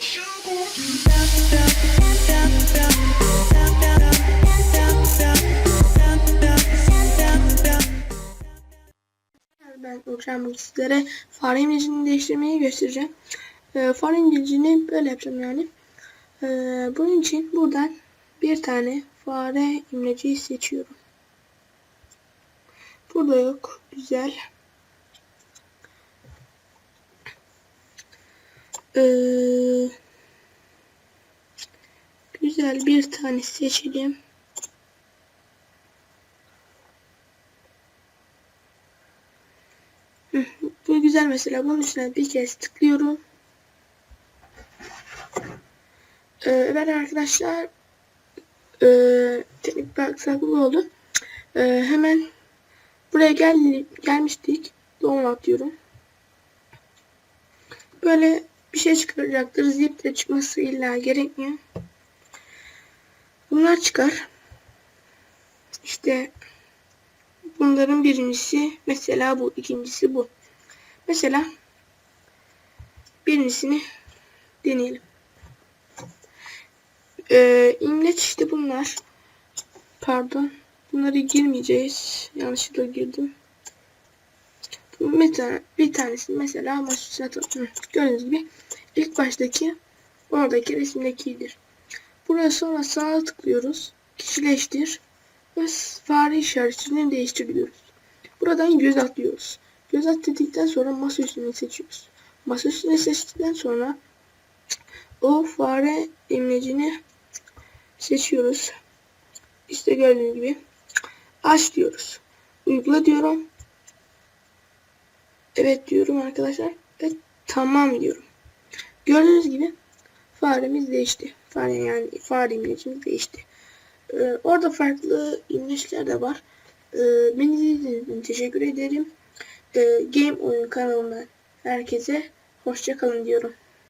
Ben Uçan sizlere fare imlecini değiştirmeyi göstereceğim. Ee, fare imlecini böyle yapacağım yani. Ee, bunun için buradan bir tane fare imleciyi seçiyorum. Burada yok. Güzel. Ee, güzel bir tane seçelim. Bu güzel mesela. Bunun üstüne bir kez tıklıyorum. Ee, ben arkadaşlar ee, teknik bir oldu. Ee, hemen buraya gel gelmiştik. Download diyorum. Böyle bir şey çıkaracaktır. Zip de çıkması illa gerekmiyor. Bunlar çıkar. İşte bunların birincisi mesela bu, ikincisi bu. Mesela birincisini deneyelim. Ee, imleç işte bunlar. Pardon. Bunları girmeyeceğiz. Yanlışlıkla girdim. Mesela bir tanesi mesela maç atalım. Gördüğünüz gibi ilk baştaki oradaki resimdekidir. Buraya sonra sağa tıklıyoruz. Kişileştir ve fare işaretini değiştiriyoruz. Buradan göz atlıyoruz. Göz at dedikten sonra masa üstünü seçiyoruz. Masa üstünü seçtikten sonra o fare imlecini seçiyoruz. İşte gördüğünüz gibi aç diyoruz. Uygula diyorum. Evet diyorum arkadaşlar. Ve tamam diyorum. Gördüğünüz gibi faremiz değişti. Fare yani fare imlecimiz değişti. Ee, orada farklı imleçler de var. Ee, beni izlediğiniz için teşekkür ederim. Ee, Game Oyun kanalından herkese hoşça kalın diyorum.